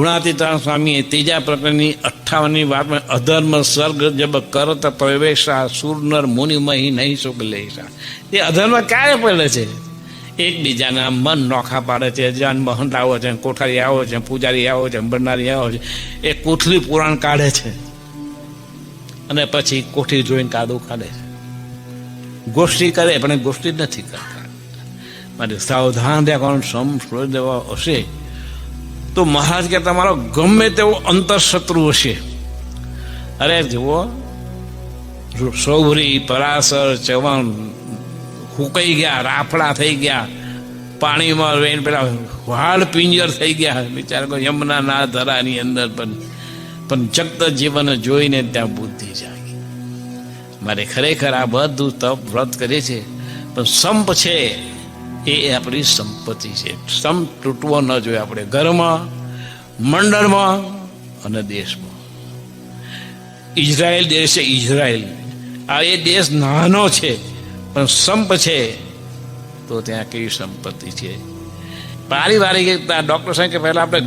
ગુણાતીતાન સ્વામીએ ત્રીજા પ્રકરણની અઠ્ઠાવનની વાતમાં અધર્મ, સ્વર્ગ જબ કરત પ્રવેશા સુરનર મુનિમહી નહીં સુખ લેશા. એ અધર્મ ક્યારે પડે છે? એકબીજાના મન નોખા પાડે છે. જાન મહંત આવો છે, કોઠારી આવો છે, પૂજારી આવો છે ભંડારી આવો છે, એ કોથળી પુરાણ કાઢે છે. અને પછી કોઠી જોઈને કાદું કાઢે છે. ગોષ્ઠી કરે, પણ ગોષ્ઠી નથી કરતા. માટે સાવધાન રહેવાનું સમ છોડી દેવા હશે. તો મહારાજ કે, તમારો ગમે તેવો અંતરશત્રુ હશે. અરે જુઓ સૌરી પરાસર ચવણ હુકાઈ ગયા, રાફડા થઈ ગયા, પાણીમાં વેન પેલા વાળ પિંજર થઈ ગયા. બિચારા યમુના ના ધરાની અંદર પણ પણ જગત જીવન જોઈને ત્યાં બુદ્ધિ જાગી. મારે ખરેખર આ બધું તપ વ્રત કરે છે, પણ સંપ છે. એ આપણી સંપત્તિ છે. સંપ તૂટવો ન જોઈએ આપણે ઘરમાં, મંડળમાં અને દેશમાં. ઇઝરાયલ દેશ છે ઇઝરાયલ. આ એ દેશ નાનો છે, પણ સંપ છે. તો ત્યાં કેવી સંપત્તિ છે? પારિવારિક ડૉક્ટર સાહેબ કે પહેલાં આપણે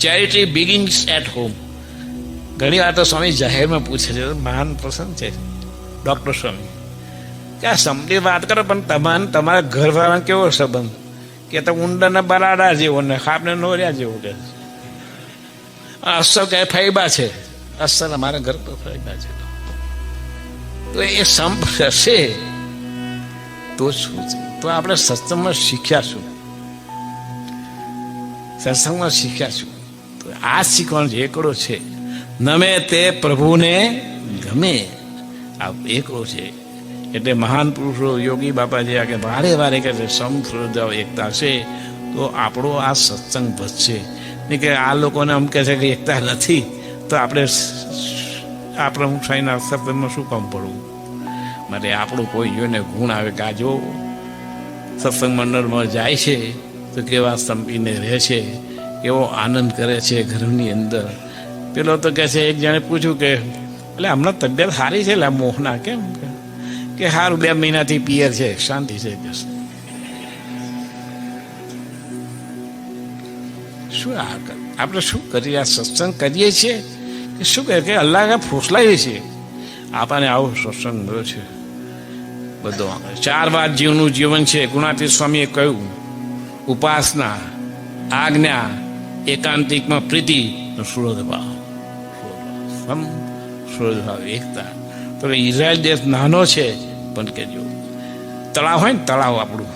ચેરિટી બિગિન્સ એટ હોમ. ઘણી વાર તો સ્વામી જાહેરમાં પૂછે છે, મહાન પ્રસંગ છે. ડૉક્ટર સ્વામી કે આ સમજી વાત કરો, પણ તમારે તમારા ઘરવાળાને કેવો સંબંધ? કે તો ઊંડાના બરાડા જેવો ને ખાપને નોર્યા જેવો કે. અસર કે ફાયબા છે? અસર અમારા ઘર પર ફાયબા છે તો. એ સંપ હશે. તો શું છે? તો આપણે સત્સંગમાં શીખ્યા શું સત્સંગમાં શીખ્યા શું તો આ શીખવાનો એકડો છે. નમે તે પ્રભુને ગમે. આ એકડો છે. એટલે મહાન પુરુષો, યોગી બાપાજી આ કે વારે વારે કહે છે સમૃદ્ધ એકતા છે. તો આપણો આ સત્સંગ વધશે. ને કે આ લોકોને આમ કહે છે કે એકતા નથી, તો આપણે આ પ્રમુખ સાંઈના સત્સંગમાં શું કામ પડવું? માટે આપણું કોઈ જોઈને ગુણ આવે કે આ જો સત્સંગ મંડળમાં જાય છે, તો કેવા સંપીને રહે છે, કેવો આનંદ કરે છે ઘરની અંદર. પેલો તો કહે છે, એક જણે પૂછ્યું કે, એટલે હમણાં તબિયત સારી છે, એટલે મોહના કેમ? કે સારું બે મહિનાથી પિયર છે, શાંતિ છે કે શું આ આપણે શું કરીએ, આ સત્સંગ કરીએ છીએ? કે શું કહે કે અલ્લાહ ફોસલાઈએ છીએ? આપણને આવો સત્સંગ મળ્યો છે. બધો ચાર વાત જીવનું જીવન છે. ગુણાતી સ્વામીએ કહ્યું, ઉપાસના, આજ્ઞા, એકાંતિકમાં પ્રીતિ સુરોધભાવ ભાવ. સમ ભાવ, એકતા. તો ઇઝરાયલ દેશ નાનો છે. પણ કહેજો તળાવ હોય ને તળાવ આપણું,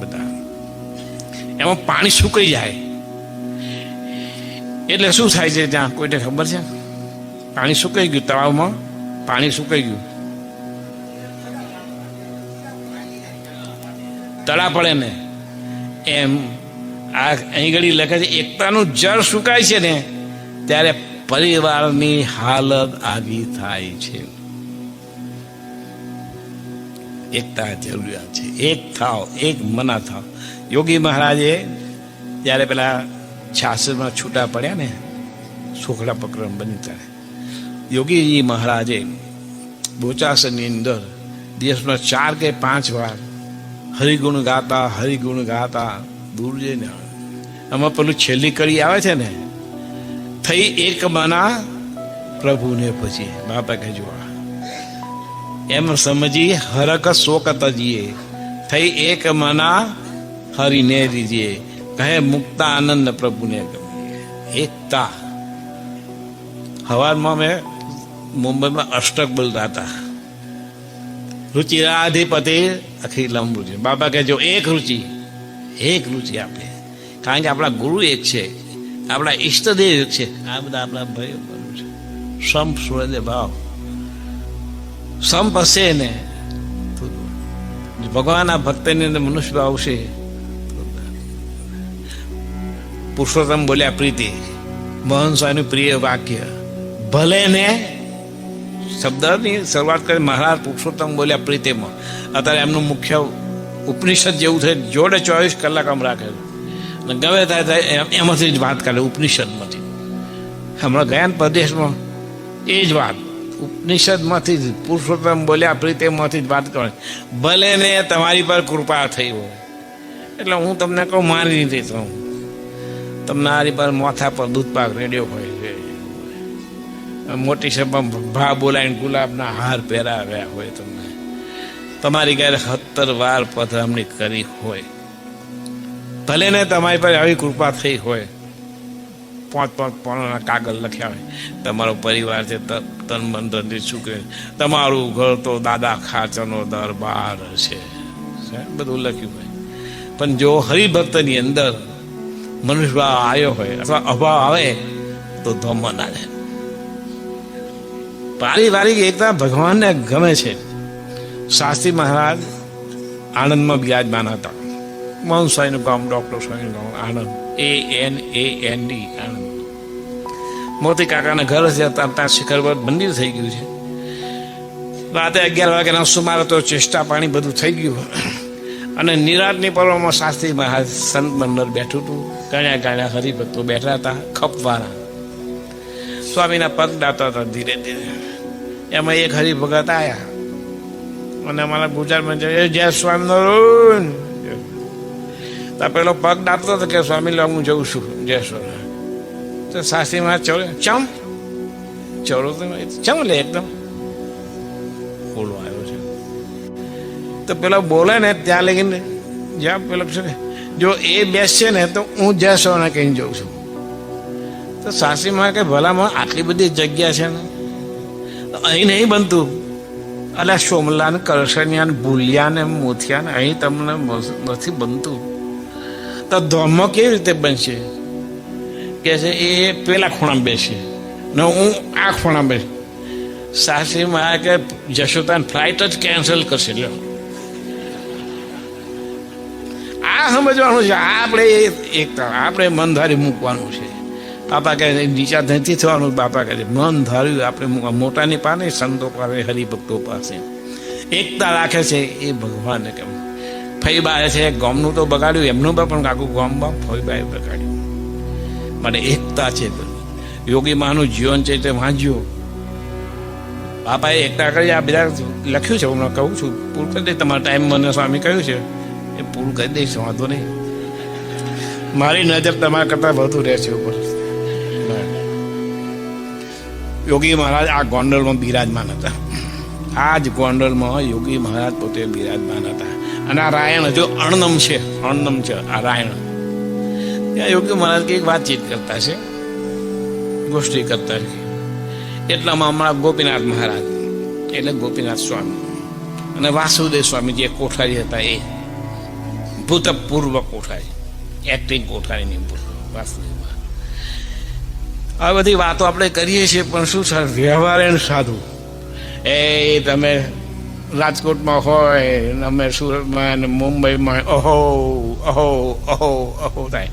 બધા. એમાં પાણી સુકાઈ જાય. એટલે શું થાય છે ત્યાં? કોઈને ખબર છે? પાણી સુકાઈ ગયું તળાવમાં, પાણી સુકાઈ ગયું. તળા પડે ને. એમ આ અહીં ઘડી લખે છે, એકતાનું જળ સુકાય છે ને, ત્યારે પરિવારની હાલત આવી થાય છે. એકતા જરૂરિયાત છે. એક થાવ, એક મના થાવ. યોગી મહારાજે જ્યારે પેલા છાસમાં છૂટા પડ્યા ને સુખડા પ્રકરણ બની ત્યારે. યોગીજી મહારાજે બોચાસનની અંદર દિવસમાં ચાર કે પાંચ વાર હરિગુણ ગાતા હરિગુણ ગાતા દૂર જઈને આમાં પેલું છેલ્લી કડી આવે છે ને, થઈ એક મના પ્રભુને પછી બાપા કે જોવા એમ સમજી હરક શોક તજીએ થઈ એક મના હરિને રીજીએ કહે મુક્તા આનંદ પ્રભુને એકતા. હવારમાં મેં મુંબઈમાં અષ્ટક બોલતા હતા. રુચિરાધિપતિ અખિલમ રુચિ. બાબા કે જો એક રુચિ એક રુચિ આપણે કારણ કે આપણા ગુરુ એક છે. આપણા ઈષ્ટદેવ એક છે. આ બધા આપણા ભાઈઓ છે. સમ સુરદે ભાવ. સંપ હશે ને ભગવાન ભગવાનના ભક્તની અંદર મનુષ્ય આવશે. પુરુષોત્તમ બોલ્યા, પ્રીતિ, મોહન સ્વામીનું પ્રિય વાક્ય, ભલે ને શબ્દની શરૂઆત કરી મહારાજ પુરુષોત્તમ બોલ્યા, પ્રીતિમાં. અત્યારે એમનું મુખ્ય ઉપનિષદ જેવું છે, જોડે ચોવીસ કલાક આમ રાખેલું ગમે થાય થાય એમાંથી જ વાત કરે, ઉપનિષદમાંથી. હમણાં ગયા પ્રદેશમાં, એ જ વાત. ઉપનિષદમાંથી જ, પુરુષોત્તમ બોલ્યા પ્રીતેમાંથી જ વાત કરો ભલે ને તમારી પર કૃપા થઈ હોય. એટલે હું તમને કહું, મારી નથી કહું તમારી પર માથા પર દૂધપાક રેડિયો હોય છે મોટી સભામાં ભા બોલાવીને ગુલાબના હાર પહેરાવ્યા હોય તમને. તમારી ઘરે સત્તર વાર પધરામણી કરી હોય. ભલે ને તમારી પર આવી કૃપા થઈ હોય. પાંચ પાંચ પાણાના કાગળ લખ્યા હોય. તમારો પરિવાર છે તન મન ધનથી શુક્ર તમારું ઘર તો દાદા ખાચરનો દરબાર છે. બધું લખ્યું હોય. પણ જો હરિભક્તની અંદર મનુષ્ય ભાવ આવ્યો હોય, અથવા અભાવ આવે, તો ધમન જાય પારિવારિક એકતા ભગવાનને ગમે છે. શાસ્ત્રી મહારાજ આણંદમાં બિરાજમાન હતા. મોહન સ્વાઈનું ગામ, ડૉક્ટર સ્વાઈનું ગામ, Anand. A N A N D Anand. Moti કાકાના ઘર છે, ત્યાં શિખર પર મંદિર થઈ ગયું છે. રાતે અગિયાર વાગ્યાના સુમારે તો ચેષ્ટા પાણી બધું થઈ ગયું. અને નિરાટની પર્વમાં શાસ્ત્રી મહારાજ સંત મંડળ બેઠું હતું. ગણ્યા ગણ્યા હરિભક્તો બેઠા હતા ખપવાના સ્વામીના પગ દાતા હતા ધીરે ધીરે. એમાં એક હરિભગત આવ્યા અને અમારા ગુજરાતમાં જય સ્વામિનારાયણ. પેલો પગ દાબતો હતો કે સ્વામી લો હું જઉં છું. જય સ્વામી. તો સાસીમાં ચડે. ચમ? ચડો તો ચમ લે એકદમ? બોલો આવ્યો છે. તો પેલો બોલે ને ત્યાં લગીને જ્યાં પેલો છે જો એ બેસશે ને તો હું જય સ્વામી કહીને જઉં છું. તો સાસરીમાં કે ભલામાં આટલી બધી જગ્યા છે ને, અહીં નહીં બનતું. અલા સોમલા ને ભૂલ્યાને ને ભૂલિયા ને મોથિયા ને અહીં તમને નથી બનતું. તો ધોમો કેવી રીતે બનશે? કે છે, એ પેલા ખૂણામાં બેસે. ને હું આ ખૂણા બેસ. સાસરી માં કે જશોતાન ફ્લાઇટ જ કેન્સલ કરશે, લ્યો. આ સમજવાનું છે. આપણે એક આપણે મન ધારી મૂકવાનું છે. બાપા કહે નીચા નથી થવાનું બાપા કહે મન ધાર્યું આપણે. મોટાની પાસે સંતો પાસે, હરિભક્તો પાસે. એકતા રાખે છે એ ભગવાનને કેમ ફઈબા છે, ગોમનું તો બગાડ્યું, એમનું પણ આખું ગોમ બામ ફઈબાએ બગાડ્યું. મને એકતા છે યોગી માનું જીવન છે તે વાંચ્યો. બાપાએ એકતા કરી, આ બધા લખ્યું છે, હું કહું છું. પૂરું કરી દઈશ તમારા ટાઈમ મને સ્વામી કહ્યું છે. એ પૂરું કરી દઈશ, વાંધો નહીં. મારી નજર તમારા કરતાં વધુ રહેશે ઉપર. યોગી મહારાજ આ ગોંડલમાં બિરાજમાન હતા. આ જ ગોંડલમાં યોગી મહારાજ પોતે બિરાજમાન હતા. અને આ રાયણ હજુ અણનમ છે અણનમ છે, આ રાયણ. ત્યાં યોગી મહારાજ કંઈક વાતચીત કરતા છે, ગોષ્ઠી કરતા છે. એટલામાં હમણાં ગોપીનાથ મહારાજ, એટલે ગોપીનાથ સ્વામી અને વાસુદેવ સ્વામી જે કોઠારી હતા એ, ભૂતપૂર્વ કોઠારી એક્ટિંગ કોઠારીની વાસુદેવ આ બધી વાતો આપણે કરીએ છીએ, પણ શું છે વ્યવહાર એને સાધુ. એ તમે રાજકોટમાં હોય, અમે સુરતમાં અને મુંબઈમાં ઓહો ઓહો ઓહો ઓહો થાય.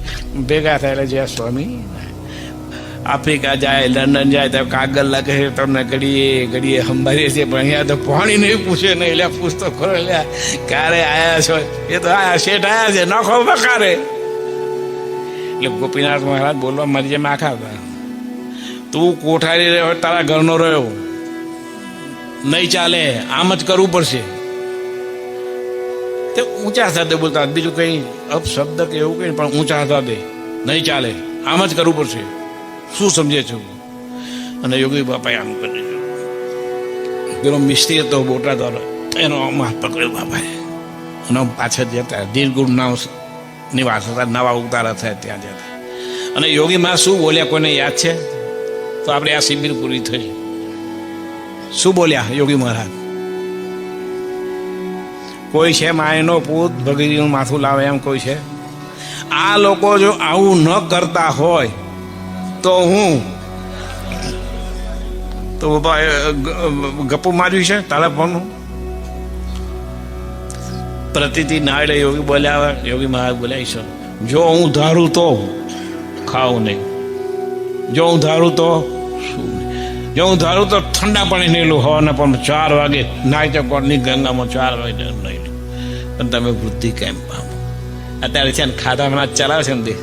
ભેગા થાય એટલે જય સ્વામી. આફ્રિકા જાય, લંડન જાય, તો કાગળ છે તમને ઘડીએ ઘડીએ સંભાળીએ છીએ, પણ અહીંયા તો પાણી નહીં પૂછે, નહીં એટલે પૂછતો ખરો એટલે ક્યારે આયા છો? એ તો આયા, શેઠ આયા છે, નખો બકારે એટલે ગોપીનાથ મહારાજ બોલવા મારી જેમ આખા હતા. તું કોઠારી રહ્યો, તારા ઘરનો રહ્યો. નહીં ચાલે, આમ જ કરવું પડશે. તે ઊંચા સાથે બોલતા બીજું કંઈ અપશબ્દ કે એવું કંઈ પણ ઊંચા સાથે નહીં ચાલે, આમ જ કરવું પડશે. શું સમજે છો અને યોગી બાપાએ આમ કરી પેલો મિસ્ત્રી હતો બોટાદ એનો હાથ પકડ્યો બાપાએ. અને પાછળ જતા દીર્ગુણ નામ નિવાસ હતા. નવા ઉતારા થયા ત્યાં જતા. અને યોગી માં શું બોલ્યા, કોઈને યાદ છે? તો આપણે આ શિબિર પૂરી થઈ. શું બોલ્યા યોગી મહારાજ? કોઈ છે માયનો પૂત ભગીનું માથું લાવે એમ કોઈ છે? આ લોકો જો આવું ન કરતા હોય તો હું તો ગપ્પુ માર્યું છે તારા ફોનનું? પ્રતિતિ નાડે યોગી બોલ્યા, યોગી મહારાજ બોલ્યા, ઈશ્વર, જો હું ધારું તો ખાઉં નહીં. જો હું ધારું તો શું. જો હું ધારું તો ઠંડા પાણી નહીં લઉં હવાના પણ ચાર વાગે નાય તો કોટની ગંગામાં ચાર વાગે નહીં. પણ તમે વૃદ્ધિ કેમ પામો? અત્યારે છે ને ખાધા હમણાં ચલાવે છે ને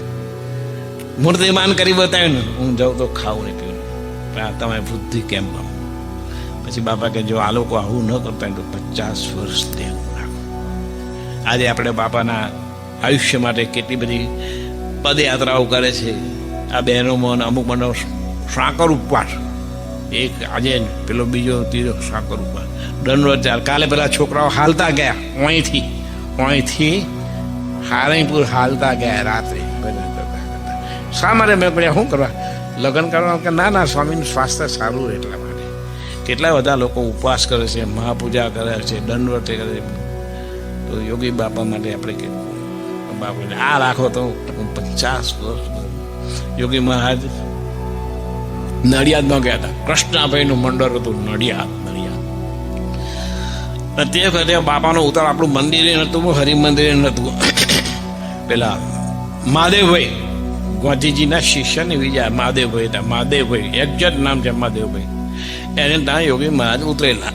મૂર્તિમાન કરી બતાવ્યું ને, હું જાઉં તો ખાવું નહીં પીવું પણ તમે વૃદ્ધિ કેમ પામો? પછી બાપા કે જો આ લોકો આવું ન કરતા તો પચાસ વર્ષ દેવું આજે આપણે બાપાના આયુષ્ય માટે કેટલી બધી પદયાત્રાઓ કરે છે. આ બહેનોમાં અમુક મને સાંકર ઉપવાસ. એક આજે પેલો બીજો ત્રીજો સાંકર ઉપવાસ દંડવત ચાર કાલે પેલા છોકરાઓ હાલતા ગયા અહીંથી અહીંથી હારણીપુર હાલતા ગયા રાત્રે. શા માટે મેં પડ્યા? શું કરવા? લગ્ન કરવા કે ના ના, સ્વામીનું સ્વાસ્થ્ય સારું એટલા માટે. કેટલા બધા લોકો ઉપવાસ કરે છે, મહાપૂજા કરે છે દંડવત કરે છે. તો યોગી બાપા માટે આપણે કે બાપુને આ રાખો તો પચાસ વર્ષ. યોગી મહારાજ નડિયાદમાં ગયા હતા. કૃષ્ણાભાઈનું મંડળ હતું નડિયાદ નડિયાદ. તે વખતે બાપાનો ઉતાર આપણું મંદિરે નહોતું હરિમંદિરે નહોતું પેલા મહાદેવભાઈ, ગાંધીજીના શિષ્યને બીજા મહાદેવભાઈ હતા, મહાદેવભાઈ એક્ઝેક્ટ નામ છે મહાદેવભાઈ. એને ત્યાં યોગી મહારાજ ઉતરેલા.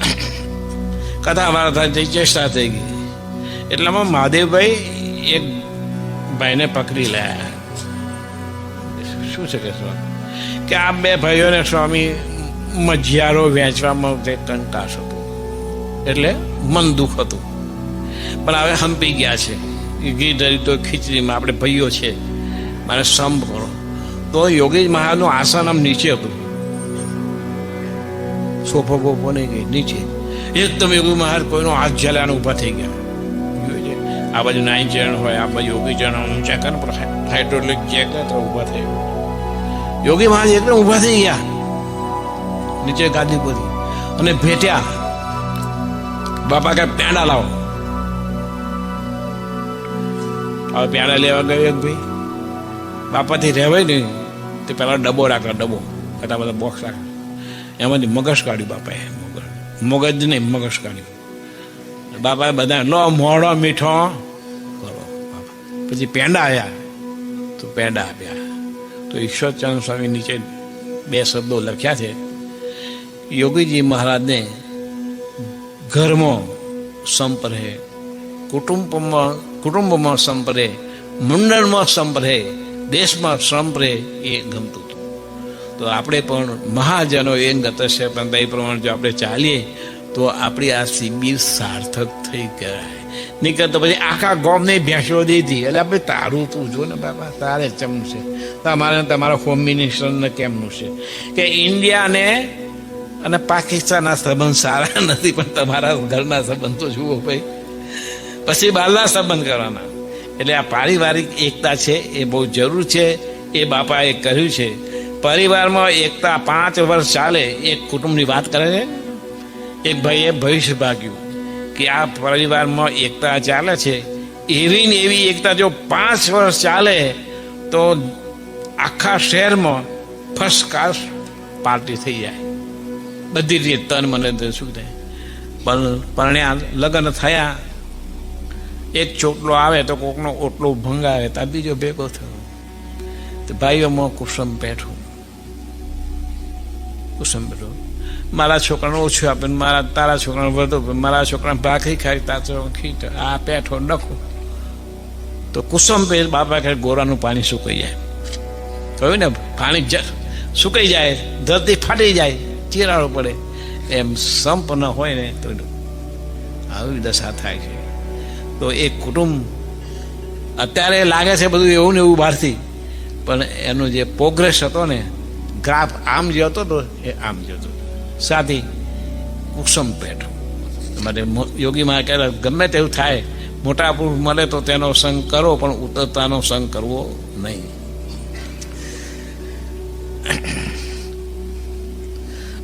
કથા વાર્તા થઈ, ચેષ્ટા થઈ ગઈ. એટલામાં મહાદેવભાઈ એક ભાઈને પકડી લાયા શું છે કે સ્વામી કે આ બે ભાઈઓને સ્વામી મજિયારો વેચવામાં તે કંકાશ હતો એટલે મન દુઃખ હતું. પણ હવે હંપી ગયા છે. ઘી ધરી તો ખીચડીમાં આપણે ભાઈઓ છે. મારે સંભ કરો તો યોગેશ મહારાજનું આસન આમ નીચે હતું. સોફો બોફો નહીં ગઈ, નીચે. એકદમ યોગી મહારાજ કોઈનો હાથ ઝાલ્યાને ઊભા થઈ ગયા. આ બાજુ નાઇન ચરણ હોય, આ બાજુ યોગી ચરણ ઊંચા કરે હાઇડ્રોલિક તો ઊભા થઈ યોગી મહારાજ એકદમ ઊભા થઈ ગયા. નીચે ગાદી પર અને ભેટ્યા. બાપા કે પેંડા લાવો. હવે પેંડા લેવા ગયો એક ભાઈ. બાપાથી રહેવાય નહીં. તે પેલા ડબ્બો રાખ્યો ડબ્બો. એટલા બધા બોક્સ રાખ્યા એમાંથી મગજ કાઢ્યું બાપાએ. મગજ મગજ નહીં, મગજ કાઢ્યું. બાપાએ બધા લો, મોડો, મીઠો. કરો પછી પેંડા આવ્યા તો પેંડા આપ્યા. તો ઈશ્વરચંદ્ર સ્વામી નીચે બે શબ્દો લખ્યા છે. યોગીજી મહારાજને ઘરમાં સંપરે કુટુંબમાં કુટુંબમાં સંપરે મંડળમાં સંપરે દેશમાં સંપરે એ ગમતું હતું. તો આપણે પણ મહાજનો એ ગત છે પણ એ પ્રમાણે જો આપણે ચાલીએ, તો આપણી આ શિબિર સાર્થક થઈ કહેવાય નીકળ તો પછી આખા ગોમને ભેંસો દીધી એટલે આપણે તારું તું જો ને બાપા, તારે ચમનું છે? તમારે તમારા હોમ મિનિસ્ટરને કેમનું છે? કે ઇન્ડિયાને અને પાકિસ્તાનના સંબંધ સારા નથી, પણ તમારા ઘરના સંબંધ તો જુઓ ભાઈ. પછી બહારના સંબંધ કરવાના. એટલે આ પારિવારિક એકતા છે, એ બહુ જરૂર છે, એ બાપાએ કર્યું છે. પરિવારમાં એકતા પાંચ વર્ષ ચાલે, એક કુટુંબની વાત કરે છે. એક ભાઈએ ભવિષ્ય ભાગ્યું. કે આ પરિવારમાં એકતા ચાલે છે. એવી ને એવી એકતા જો પાંચ વર્ષ ચાલે, તો આખા શહેરમાં ફર્સ્ટ ક્લાસ પાર્ટી થઈ જાય. બધી રીતે તન મને શું થાય? પણ પરણ્યા લગ્ન થયા, એક ચોટલો આવે તો કોકનો ઓટલો ભંગાવે તો બીજો ભેગો થયો. તો ભાઈઓમાં કુસુમ બેઠું. કુસુમ બેઠો. મારા છોકરાને ઓછું આપે મારા તારા છોકરાને વધુ મારા છોકરાને ભાખરી ખાય તારો ખીટ આ પેઠો નખો. તો કુસુમ પે બાપા કે ગોરાનું પાણી સુકાઈ જાય. કહ્યું ને, પાણી સુકાઈ જાય, ધરતી ફાટી જાય, ચીરાળો પડે. એમ સંપ ન હોય ને તો આવી દશા થાય છે. તો એ કુટુંબ અત્યારે લાગે છે બધું એવું ને એવું બહારથી. પણ એનો જે પ્રોગ્રેસ હતો ને, ગ્રાફ આમ જે હતો તો એ આમ જતો સાથી કુસુમ પેઠ. તમારે યોગી માં કહે ગમે તેવું થાય, મોટા પુરુષ મળે તો તેનો સંગ કરો, પણ ઉતરતાનો સંગ કરવો નહીં.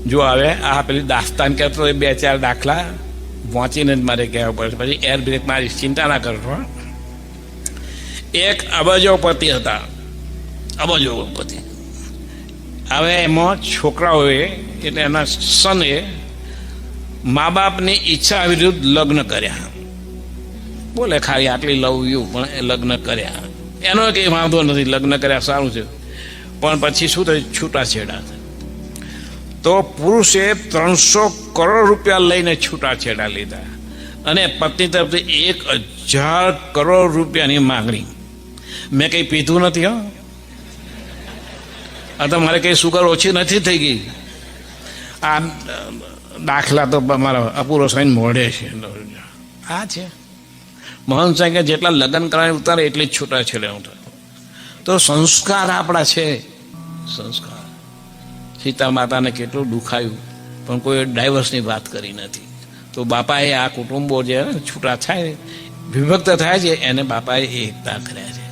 જો હવે આ પેલી દાસ્તાન કહેતો એ બે ચાર દાખલા, વાંચીને જ મારે કહેવા પડે પછી એર બ્રેક મારી, ચિંતા ના કરશો એક અબજોપતિ હતા. અબજોપતિ હવે એમાં છોકરાઓએ, એટલે એના સને મા બાપની ઈચ્છા વિરુદ્ધ લગ્ન કર્યા. બોલે ખાલી આટલી લવ યુ, પણ એ લગ્ન કર્યા. એનો કંઈ વાંધો નથી, લગ્ન કર્યા સારું છે. પણ પછી શું થયું? છૂટાછેડા તો પુરુષે ત્રણસો કરોડ રૂપિયા લઈને છૂટાછેડા લીધા. અને પત્ની તરફથી એક હજાર કરોડ રૂપિયાની માંગણી. મેં કંઈ પીધું નથી, હો. આ તો મારે કંઈ સુગર ઓછી નથી થઈ ગઈ. આ દાખલા તો મારા અપૂરો સાઈન મોઢે છે. આ છે? મોહન સાંઈ કે જેટલા લગ્ન કરાવી ઉતારે એટલી જ છૂટા છેડે હું તો. સંસ્કાર આપણા છે. સંસ્કાર. સીતા માતાને કેટલું દુખાયું પણ કોઈ ડાયવર્સની વાત કરી નથી. તો બાપાએ આ કુટુંબો જે છૂટા થાય વિભક્ત થાય છે એને બાપાએ એકતા કર્યા છે.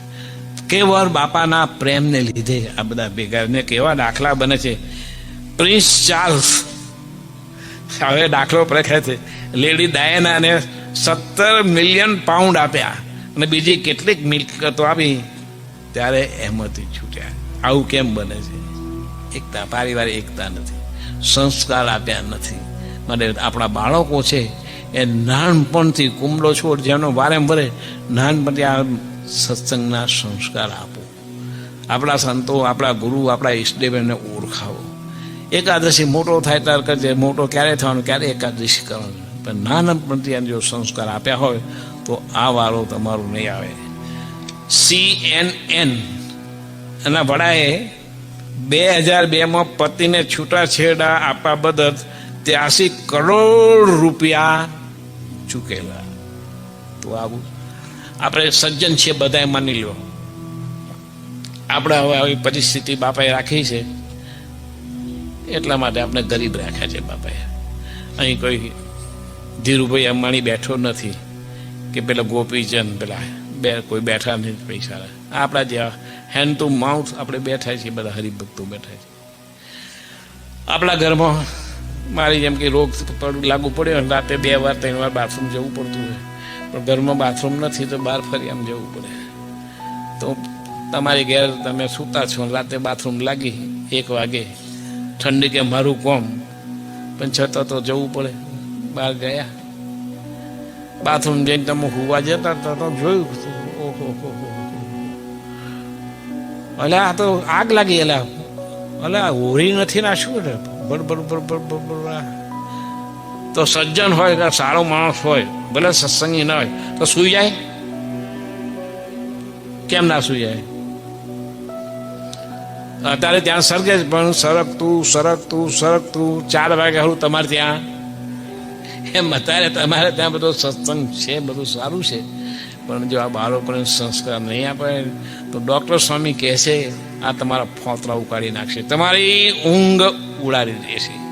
કેવળ બાપાના પ્રેમને લીધે આ બધા ભેગા ને કેવા દાખલા બને છે. Prince Charles. હવે દાખલો પ્રખ્યાત છે. લેડી ડાયનાને સત્તર મિલિયન પાઉન્ડ આપ્યા અને બીજી કેટલીક મિલકતો આપી. ત્યારે એમાંથી છૂટ્યા. આવું કેમ બને છે? એકતા, પારિવારિક એકતા નથી. સંસ્કાર આપ્યા નથી. માટે આપણા બાળકો છે એ નાનપણથી કુંબળો છોડ જેનો વારેંવારે નાનપણથી આ સત્સંગના સંસ્કાર આપો. આપણા સંતો, આપણા ગુરુ, આપણા ઈષ્ટદેવને ઓળખાવો. એકાદશી મોટો થાય ત્યાર કરજે, મોટો ક્યારે થવાનું, ક્યારે એકાદશી કરવાનું. પણ નાનપણથી જો સંસ્કાર આપ્યા હોય, તો આ વારો તમારું નહીં આવે. સી એન એન એના વડાએ બે હજાર બેમાં પતિને છૂટાછેડા આપવા બદલ ત્યાસી કરોડ રૂપિયા ચૂકેલા. તો આવું આપણે સજ્જન છીએ, બધાએ માની લો આપણે હવે આવી પરિસ્થિતિ બાપાએ રાખી છે. એટલા માટે આપણે ગરીબ રાખ્યા છે બાપાએ. અહીં કોઈ ધીરુભાઈ અંબાણી બેઠો નથી કે પેલા ગોપીચંદ, પેલા બે કોઈ બેઠા નથી પૈસા. આપણા જેવા હેન્ડ ટુ માઉથ આપણે બેઠા છીએ, બધા હરિભક્તો બેઠા છે. આપણા ઘરમાં મારી જેમ કે રોગ લાગુ પડ્યો રાતે બે વાર, ત્રણ વાર બાથરૂમ જવું પડતું હોય. પણ ઘરમાં બાથરૂમ નથી તો બહાર ફરી આમ જવું પડે. તો તમારી ઘેર તમે સૂતા છો રાતે બાથરૂમ લાગી એક વાગે. ઠંડી કે મારું કોમ. પણ છતાં તો જવું પડે. બહાર ગયા. બાથરૂમ જઈને તમે હુવા જતા હતા તો જોયું ઓહો, હો અલે, આ તો આગ લાગી અલ્યા આ હોળી નથી ના શું રે બર બર તો સજ્જન હોય કે સારો માણસ હોય, ભલે સત્સંગી ના હોય, તો સુઈ જાય? કેમ ના સુઈ જાય? અત્યારે ત્યાં સરગે પણ સરકતું સરકતું સરકતું ચાર વાગે હું તમારે ત્યાં? એમ અત્યારે તમારે ત્યાં બધો સત્સંગ છે, બધું સારું છે. પણ જો આ બાળકોને સંસ્કાર નહીં આપે, તો ડૉક્ટર સ્વામી કહેશે આ તમારા ફોતરા ઉકાળી નાખશે. તમારી ઊંઘ ઉડાડી દેશે.